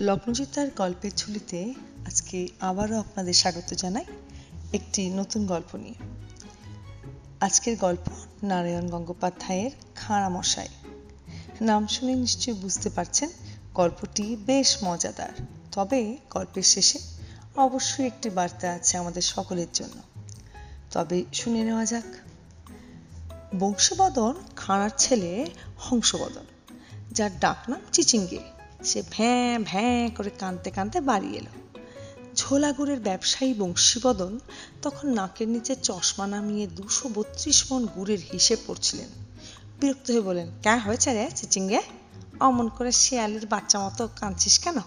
লগ্নজিতার গল্পের ঝুলিতে আজকে আবারও আপনাদের স্বাগত জানাই একটি নতুন গল্প নিয়ে। আজকের গল্প নারায়ণ গঙ্গোপাধ্যায়ের খাঁড়া মশাই নাম শুনে নিশ্চয়ই বুঝতে পারছেন গল্পটি বেশ মজাদার। তবে গল্পের শেষে অবশ্যই একটি বার্তা আছে আমাদের সকলের জন্য। তবে শুনে নেওয়া যাক। বংশীবদন খাঁড়ার ছেলে হংসবদন, যার ডাকনাম চিচিঙ্গে। সে ভ্যাঁ ভ্যাঁ করে কাঁদতে কাঁদতে বাড়ি এলো। ঝোলাগুড়ের ব্যবসায়ী বংশীবদন তখন নাকের নিচে চশমা নামিয়ে দুশো বত্রিশ মন গুড়ের হিসেব করছিলেন বিরক্ত হয়ে বলেন ক্যা হয়েছে রে চিচিঙ্গে? অমন করে শেয়ালের বাচ্চা মতো কাঁদছিস কেন?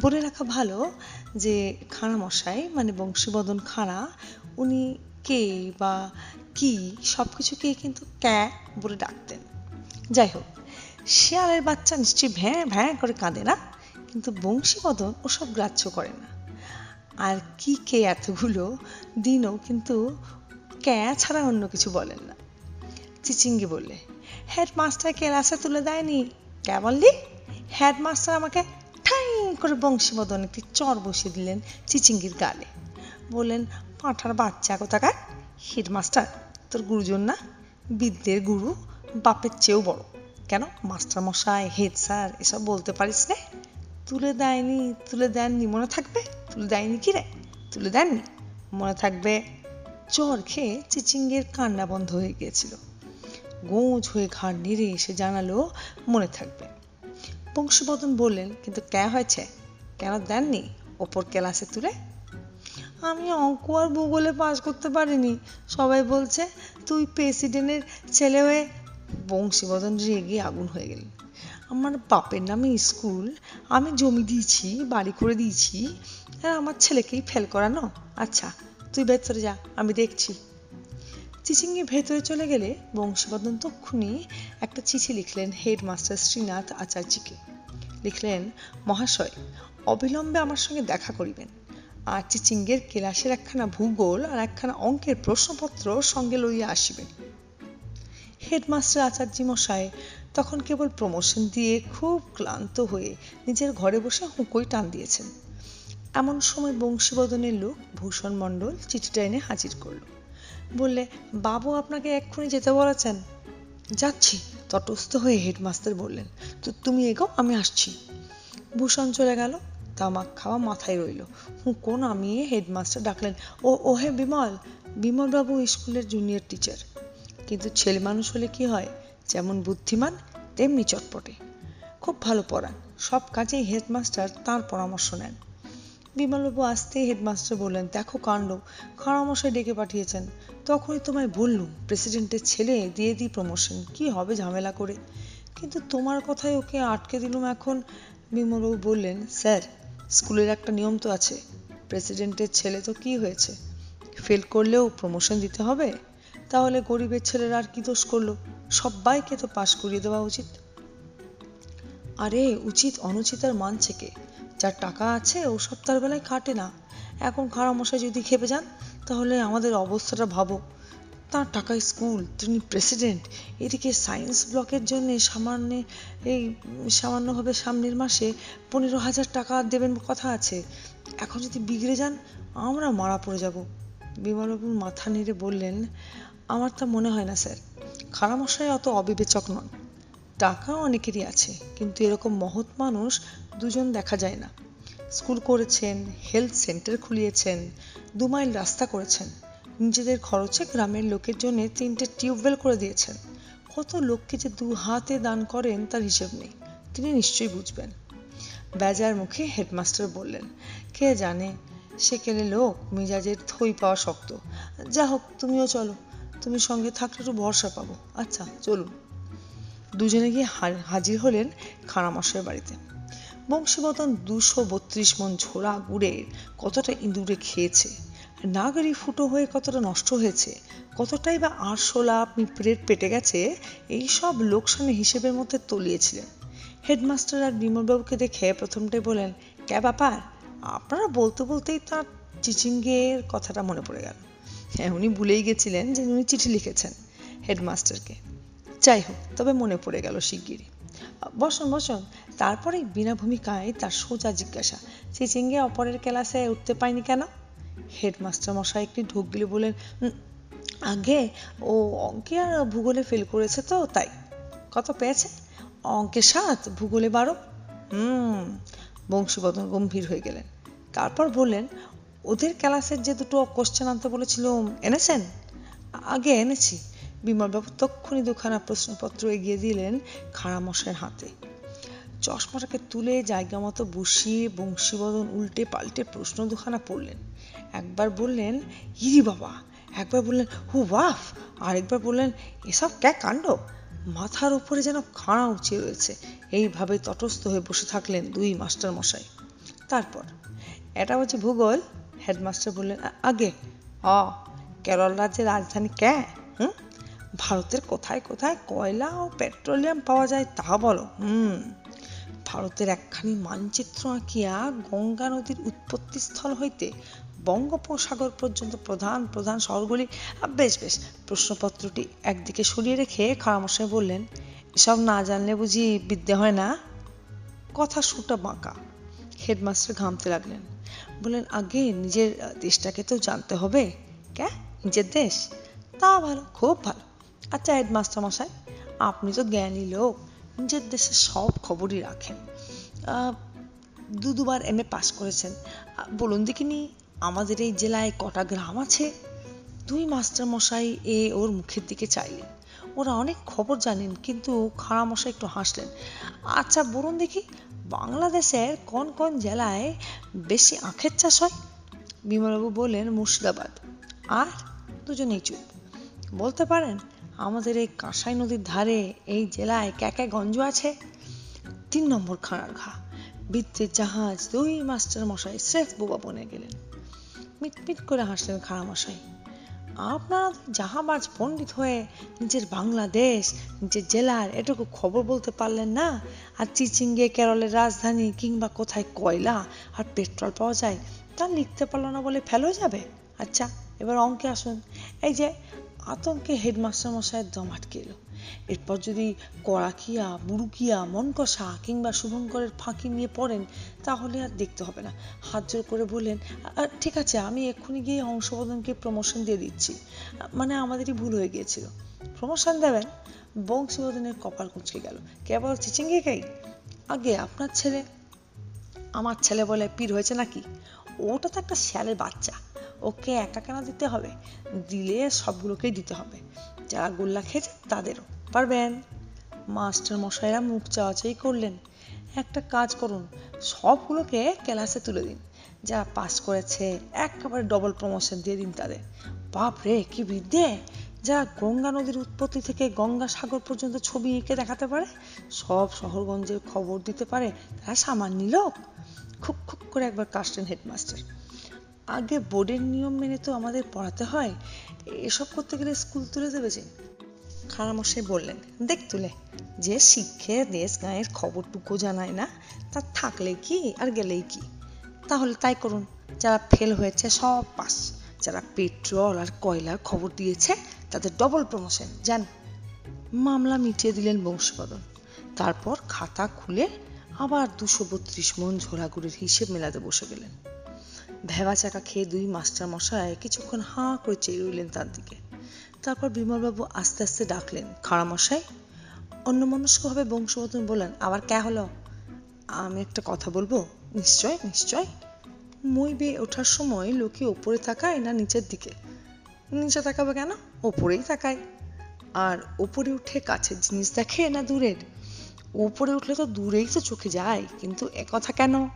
বলে রাখা ভালো যে খাঁড়া মশাই মানে বংশীবদন খাঁড়া, উনি কে বা কি সব কিছুকেই কিন্তু ক্যা বলে ডাকতেন। যাই হোক শেয়ালের বাচ্চা নিশ্চয়ই ভ্যাঁ ভ্যাঁ করে কাঁদে না? কিন্তু বংশীবদন ওসব গ্রাহ্য করে না। আর কি কে এতগুলো দিনও কিন্তু ক্যা ছাড়া অন্য কিছু বলেন না। চিচিঙ্গি বললে হেডমাস্টার ক্লাসে তুলে দেয়নি? কে বললি? হেডমাস্টার আমাকে ঠাই করে বংশীবদন একটি চর বসিয়ে দিলেন চিচিঙ্গির গালে। বললেন, পাঁঠার বাচ্চা কোথাকার? হেডমাস্টার, তোর গুরুজন না? বিদ্যের গুরু, বাপের চেয়েও বড়। কেন? মাস্টার মশাই হেড স্যার, এসব বলতে পারিস রে তুলে দেয়নি, তুলে দেননি, মনে থাকবে? তুলে দেয়নি কি রে? তুলে দেননি? মনে থাকবে? চর খেয়ে চিচিঙ্গের কান্না বন্ধ হয়ে গিয়েছিল। গোঁজ হয়ে ঘাড় নেড়ে এসে জানালো, মনে থাকবে। বংশীবদন বললেন, কিন্তু ক্যা হয়েছে? কেন দেননি? ওপর ক্লাসে তুলে? আমি অঙ্ক আর ভূগোলে পাস করতে পারিনি। সবাই বলছে, তুই প্রেসিডেন্টের ছেলে হয়ে বংশীবদন রেগে আগুন হয়ে গেলেন আমার বাপের নামে স্কুল, আমি জমি দিয়েছি, বাড়ি করে দিয়েছি। আর আমার ছেলেকেই ফেল করানো? আচ্ছা তুই ভেতরে যা, আমি দেখছি। চিচিঙ্গি ভেতরে চলে গেলে বংশীবদন তক্ষুনি একটা চিঠি লিখলেন হেডমাস্টার শ্রীনাথ আচার্যকে। লিখলেন, মহাশয়, অবিলম্বে আমার সঙ্গে দেখা করিবেন। আর চিচিঙ্গের ক্লাসের একখানা ভূগোল আর একখানা অঙ্কের প্রশ্নপত্র সঙ্গে লইয়া আসিবেন। হেডমাস্টার আচার্য মশাই তখন কেবল প্রমোশন দিয়ে খুব ক্লান্ত হয়ে নিজের ঘরে বসে হুঁকোই টান দিয়েছেন। এমন সময় বংশীবদনের লোক ভূষণ মণ্ডল চিঠিটা এনে হাজির করল। বললে, বাবু, আপনাকে এক্ষুনি যেতে বলেছেন? যাচ্ছি। তটস্থ হয়ে হেডমাস্টার বললেন, তো তুমি এগো, আমি আসছি। ভূষণ চলে গেল, তামাক খাওয়া মাথায় রইল। হুঁকো নামিয়ে হেডমাস্টার ডাকলেন, ও ও হে বিমল। বিমলবাবু স্কুলের জুনিয়র টিচার কিন্তু ছেলে মানুষ হলে কি হয়? যেমন বুদ্ধিমান, তেমনি চটপটে। খুব ভালো পড়ান। সব কাজেই হেডমাস্টার তার পরামর্শ নেন। বিমলবাবু আসতেই হেডমাস্টার বললেন, দেখো কাণ্ড। খাড়ামশাই ডেকে পাঠিয়েছেন। তখনই তোমায় বললুম, প্রেসিডেন্টের ছেলে দিয়ে দিই প্রমোশন কি হবে ঝামেলা করে? কিন্তু তোমার কথায় ওকে আটকে দিলুম এখন। বিমলবাবু বললেন, স্যার, স্কুলের একটা নিয়ম তো আছে। প্রেসিডেন্টের ছেলে তো কি হয়েছে? ফেল করলেও প্রমোশন দিতে হবে? তাহলে গরিবের ছেলেরা আর কি দোষ করল? সবাইকে তো পাশ করিয়ে দেওয়া উচিত। আরে, উচিত অনুচিত আর মানছে কে যার টাকা আছে, ও সপ্তাহের বেলায় কাটে না। এখন খাড়ামশাই যদি খেপে যান, তাহলে আমাদের অবস্থাটা ভাবো। তার টাকায় স্কুল, তিনি প্রেসিডেন্ট। এদিকে সায়েন্স ব্লকের জন্য সামান্য, এই সামান্যভাবে সামনের মাসে পনেরো হাজার টাকা দেবেন কথা আছে। এখন যদি বিগড়ে যান, আমরা মারা পড়ে যাব। বিমলবাবু মাথা নেড়ে বললেন আমার তা মনে হয় না, স্যার। খাড়ামশাই অত অবিবেচক নন। টাকা অনেকেরই আছে, কিন্তু এরকম মহৎ মানুষ দুজন দেখা যায় না। স্কুল করেছেন, হেলথ সেন্টার খুলিয়েছেন, দু মাইল রাস্তা করেছেন। নিজেদের খরচে গ্রামের লোকের জন্য তিনটে টিউবওয়েল করে দিয়েছেন। কত লোককে যে দু হাতে দান করেন তার হিসেব নেই। তিনি নিশ্চয়ই বুঝবেন। বেজার মুখে হেডমাস্টার বললেন, কে জানে, সেকেলে লোক মেজাজের থই পাওয়া শক্ত। যা হোক, তুমিও চলো। তুমি সঙ্গে থাকলে একটু ভরসা পাবো। আচ্ছা চলুন। দুজনে গিয়ে হাজির হলেন খাঁড়ামশাইয়ের বাড়িতে। বংশীবদন দুশো বত্রিশ মন ঝোড়া গুড়ের কতটা ইঁদুরে খেয়েছে? নাগরি ফুটো হয়ে কতটা নষ্ট হয়েছে? কতটাই বা আরশোলা, পিঁপড়ের পেটে গেছে? এই সব লোকসানে হিসেবের মধ্যে তলিয়েছিলেন। হেডমাস্টার আর বিমলবাবুকে দেখে প্রথমটাই বলেন ক্যা ব্যাপার? আপনারা বলতে বলতেই তার চিচিঙ্গের কথাটা মনে পড়ে গেল। হ্যাঁ উনি ভুলেই গেছিলেন যে উনি চিঠি লিখেছেন হেডমাস্টারকে। যাই হোক তবে মনে পড়ে গেল শিগগিরই। বসুন বসুন তারপরে বিনা ভূমিকায় তার সোজা জিজ্ঞাসা চিচিঙ্গে অপরের ক্লাসে উঠতে পায়নি কেন? হেডমাস্টার মশাই একটি ঢোক গিলে বলেন "উম, আগে ও অঙ্কে আর ভূগোলে ফেল করেছে তো তাই। কত পেয়েছে? অঙ্কে সাত ভূগোলে বারো। হুম বংশীবদন গম্ভীর হয়ে গেলেন। তারপর বললেন ওদের ক্লাসের যে দুটো কোশ্চেন আনতে বলেছিল, এনেছেন? আগে এনেছি। বিমলবাবু তক্ষুনি দুখানা প্রশ্নপত্র এগিয়ে দিলেন খাড়ামশাইয়ের হাতে। চশমাটাকে তুলে জায়গা মতো বসিয়ে বংশীবদন উল্টে পাল্টে প্রশ্ন দুখানা পড়লেন। একবার বললেন, ইরি বাবা! একবার বললেন, হু ওয়াফ আরেকবার বললেন, এসব ক্যা কাণ্ড? মাথার উপরে যেন খাঁড়া উঁচিয়ে রয়েছে। এইভাবে তটস্থ হয়ে বসে থাকলেন দুই মাস্টার মশাই তারপর, এটা হচ্ছে ভূগোল? হেডমাস্টার বললেন, "আ- আগে? অ কেরল রাজ্যের রাজধানী ক্যা হুম? ভারতের কোথায় কোথায় কয়লা ও পেট্রোলিয়াম পাওয়া যায় তা বলো। হুম। ভারতের একখানি মানচিত্র আঁকিয়া গঙ্গা নদীর উৎপত্তি স্থল হইতে বঙ্গোপসাগর পর্যন্ত প্রধান প্রধান শহরগুলি বেশ বেশ, প্রশ্নপত্রটি একদিকে সরিয়ে রেখে খারামশাই বললেন, এসব না জানলে বুঝি বিদ্যে হয় না? কথা সুটা বাঁকা। হেডমাস্টার ঘামতে লাগলেন। বললেন, আগে নিজের দেশটাকে তো জানতে হবে। ক্যা? নিজের দেশ? তা ভালো, খুব ভালো। আচ্ছা হেডমাস্টার মশাই, আপনি তো জ্ঞানী লোক। নিজের দেশের সব খবরই রাখেন। দু দুবার এম এ পাস করেছেন। বলুন দেখিনি, আমাদের এই জেলায় কটা গ্রাম আছে? দুই মাস্টার মশাই এ ওর মুখের দিকে চাইলেন। ওরা অনেক খবর জানেন, কিন্তু খাড়া মশাই একটু হাসলেন। আচ্ছা বলুন দেখি বাংলাদেশের কোন কোন জেলায় বেশি আখের চাষ হয়? বিমলবাবু বললেন, মুর্শিদাবাদ। আর দুজনেই চুপ। বলতে পারেন, আমাদের এই কাঁসাই নদীর ধারে এই জেলায় কে ক্যাকে গঞ্জ আছে? তিন নম্বর খানার ঘা বিদ্যুৎ জাহাজ দুই মাস্টার মশাই স্রেফ বোবা বনে গেলেন। মিটমিট করে হাসলেন খাড়া মশাই আপনারা জাহাবাজ পণ্ডিত হয়ে নিজের বাংলাদেশ, নিজের জেলার এটুকু খবর বলতে পারলেন না? আর চিচিঙ্গে, কেরলের রাজধানী কিংবা কোথায় কয়লা আর পেট্রোল পাওয়া যায় তা লিখতে পারল না বলে ফেলো যাবে? আচ্ছা এবার অঙ্কে আসুন। এই যে আতঙ্কে হেডমাস্টার মশাইয়ের দম আটকে এলো। এরপর যদি কড়াকিয়া বুড়ুকিয়া মনকষা কিংবা শুভঙ্করের ফাঁকি নিয়ে পড়েন তাহলে আর দেখতে হবে না। হাত জোর করে বললেন "আ, ঠিক আছে আমি এক্ষুনি গিয়ে হংসবদনকে প্রমোশন দিয়ে দিচ্ছি। মানে আমাদেরই ভুল হয়ে গিয়েছিল। প্রমোশন দেবেন? বংশীবদনের কপাল কুঁচকে গেল। কেবল চিচিঙ্গে খাই আগে আপনার ছেলে। আমার ছেলে বলে পীর হয়েছে নাকি? ওটা তো একটা শিয়ালের বাচ্চা। ওকে একা কেন দিতে হবে? দিলে সবগুলোকেই দিতে হবে। যারা গোল্লা খেয়েছে তাদেরও। পারবেন? মাস্টার মশাইরা মুখ চাওয়াচাই করলেন। একটা কাজ করুন, সবগুলোকে ক্লাসে তুলে দিন। যারা পাস করেছে, একেবারে ডবল প্রমোশন দিয়ে দিন তাদের। বাপ রে কি বিদ্যে যারা গঙ্গা নদীর উৎপত্তি থেকে গঙ্গা সাগর পর্যন্ত ছবি এঁকে দেখাতে পারে, সব শহরগঞ্জের খবর দিতে পারে, তারা সামান্য লোক। খুব খুব করে একবার কাশলেন হেডমাস্টার। আগে বোর্ডের নিয়ম মেনে তো আমাদের পড়াতে হয়। এসব করতে গেলে স্কুল তুলে দেবে যে। খানামশাই বললেন, দেখ তুলে, যে শিক্ষে দেশ গাঁয়ের খবরটুকু জানায় না, তা থাকলে কি আর গেলেই কি? তাহলে তাই করুন, যারা ফেল হয়েছে সব পাস যারা পেট্রোল আর কয়লার খবর দিয়েছে, তাদের ডবল প্রমোশন যান মামলা মিটিয়ে দিলেন বংশীবদন তারপর খাতা খুলে আবার দুশো বত্রিশ মন ঝোলাগুড়ির হিসেব মেলাতে বসে গেলেন। ভেবা চাকা খেয়ে দুই মাস্টার মশাই কিছুক্ষণ হাঁ করে চেয়ে রইলেন তার দিকে। তারপর বিমলবাবু আস্তে আস্তে ডাকলেন খাড়া মশাই অন্যমনস্কভাবে বংশবর্ধন বললেন, আবার কে হলো? আমি একটা কথা বলব? নিশ্চয় নিশ্চয়। মই বেয়ে ওঠার সময় লোকে ওপরে তাকায় না নিচের দিকে। নিচে তাকাবে কেন? ওপরেই তাকায়। আর ওপরে উঠে কাছের জিনিস দেখে না দূরের? ওপরে উঠলে তো দূরেই তো চোখে যায়, কিন্তু একথা কেন?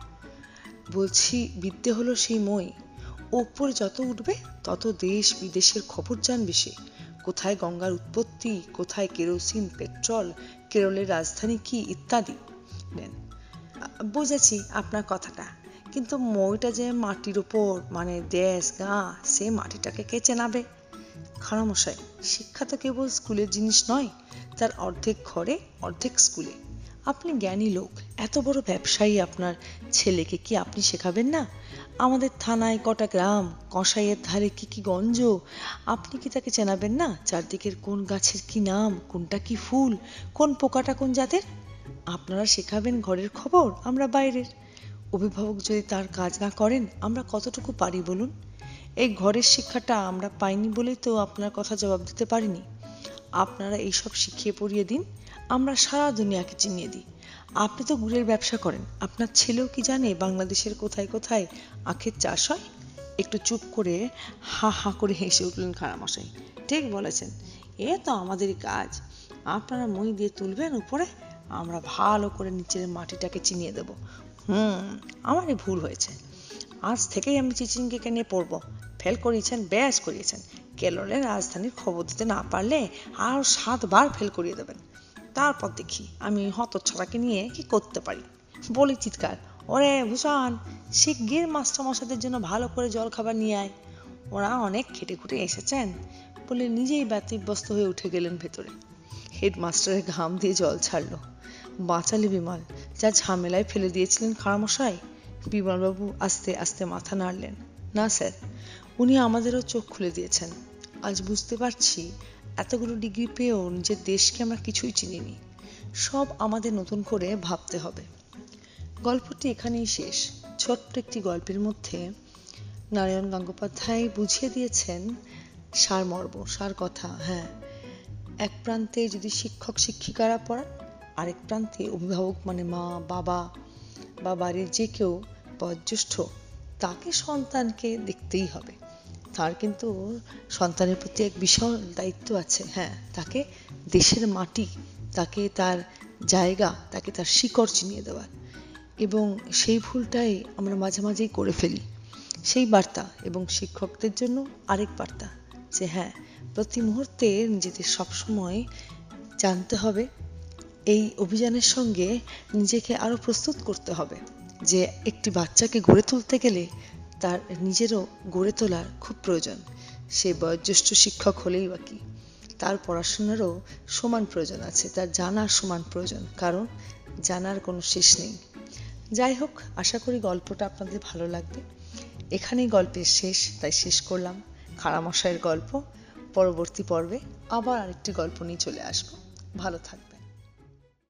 বলছি, বিদ্যে হলো সেই মই। ওপরে যত উঠবে, তত দেশ বিদেশের খবর জানবে সে। কোথায় গঙ্গার উৎপত্তি, কোথায় কেরোসিন, পেট্রোল, কেরলের রাজধানী কি ইত্যাদি। নেন বুঝেছি আপনার কথাটা। কিন্তু মইটা যে মাটির ওপর মানে দেশ, গা, সে মাটিটাকে কে চেনাবে? খারামশাই শিক্ষা তো কেবল স্কুলের জিনিস নয়, তার অর্ধেক ঘরে, অর্ধেক স্কুলে। আপনি জ্ঞানী লোক এত বড় ব্যবসায়ী আপনার ছেলেকে কি আপনি শেখাবেন না? আমাদের থানায় কটা গ্রাম কষাইয়ের ধারে কি কি গঞ্জ, আপনি কি তাকে চেনাবেন না? চারদিকের কোন গাছের কি নাম, কোনটা কি ফুল, কোন পোকাটা কোন জাতের? আপনারা শেখাবেন ঘরের খবর, আমরা বাইরের। অভিভাবক যদি তার কাজ না করেন, আমরা কতটুকু পারি বলুন? এই ঘরের শিক্ষাটা আমরা পাইনি বলেই তো আপনার কথা জবাব দিতে পারিনি। আপনারা এইসব শিখিয়ে পড়িয়ে দিন, আমরা সারা দুনিয়াকে চিনিয়ে দিই। আপনি তো গুড়ের ব্যবসা করেন। আপনার ছেলেও কি জানে বাংলাদেশের কোথায় কোথায় আখের চাষ হয়? একটু চুপ করে হা হা করে হেসে উঠলেন খারামশাই ঠিক বলেছেন। এ তো আমাদেরই কাজ। আপনারা মই দিয়ে তুলবেন উপরে, আমরা ভালো করে নিচের মাটিটাকে চিনিয়ে দেব। হুম, আমারই ভুল হয়েছে। আজ থেকেই আমি চিচিঙ্গিকে নিয়ে পড়ব। ফেল করিয়েছেন, ব্যাস করিয়েছেন। কেরলের রাজধানীর খবর দিতে না পারলে আরও সাতবার ফেল করিয়ে দেবেন। তারপর দেখি আমি হতচ্ছাড়াকে নিয়ে কি করতে পারি। বলি চিৎকার, ওরে ভূষণ শিগগির মাস্টার মশাদের জন্য ভালো করে জল খাবার নিয়ে আয়। ওরা অনেক খেটে খুটে এসেছেন। বলে নিজেই ব্যতিব্যস্ত হয়ে উঠে গেলেন ভেতরে। হেডমাস্টারের ঘাম দিয়ে জল ছাড়লো। বাঁচালে বিমল, যা ঝামেলায় ফেলে দিয়েছিলেন খাড়ামশাই। বিমলবাবু আস্তে আস্তে মাথা নাড়লেন। না স্যার, উনি আমাদেরও চোখ খুলে দিয়েছেন। আজ বুঝতে পারছি এতগুলো ডিগ্রি পেয়েও নিজের দেশকে আমরা কিছুই চিনিনি। সব আমাদের নতুন করে ভাবতে হবে। গল্পটি এখানেই শেষ। ছোট্ট একটি গল্পের মধ্যে নারায়ণ গঙ্গোপাধ্যায় বুঝিয়ে দিয়েছেন সারমর্ম সার কথা হ্যাঁ। এক প্রান্তে যদি শিক্ষক শিক্ষিকারা পড়ান, আরেক প্রান্তে অভিভাবক মানে মা, বাবা বা বাড়ির যে কেউ বয়োজ্যেষ্ঠ, তাকে সন্তানকে দেখতেই হবে। তার কিন্তু সন্তানের প্রতি এক বিশাল দায়িত্ব আছে হ্যাঁ। তাকে দেশের মাটি, তাকে তার জায়গা, তাকে তার শিকড় চিনিয়ে দেওয়ার এবং সেই ভুলটাই আমরা মাঝে মাঝেই করে ফেলি। সেই বার্তা এবং শিক্ষকদের জন্য আরেক বার্তা যে হ্যাঁ প্রতি মুহূর্তে নিজেদের সবসময় জানতে হবে, এই অভিযানের সঙ্গে নিজেকে আরও প্রস্তুত করতে হবে। যে, একটি বাচ্চাকে গড়ে তুলতে গেলে তার নিজেরও গড়ে তোলার খুব প্রয়োজন। সে বয়োজ্যেষ্ঠ শিক্ষক হলেই বা কি? তার পড়াশোনারও সমান প্রয়োজন আছে, তার জানার সমান প্রয়োজন, কারণ জানার কোনো শেষ নেই। যাই হোক, আশা করি গল্পটা আপনাদের ভালো লাগবে। এখানেই গল্পের শেষ, তাই শেষ করলাম। খাড়ামশাইয়ের গল্প, পরবর্তী পর্বে আবার আরেকটি গল্প নিয়ে চলে আসব। ভালো থাকবে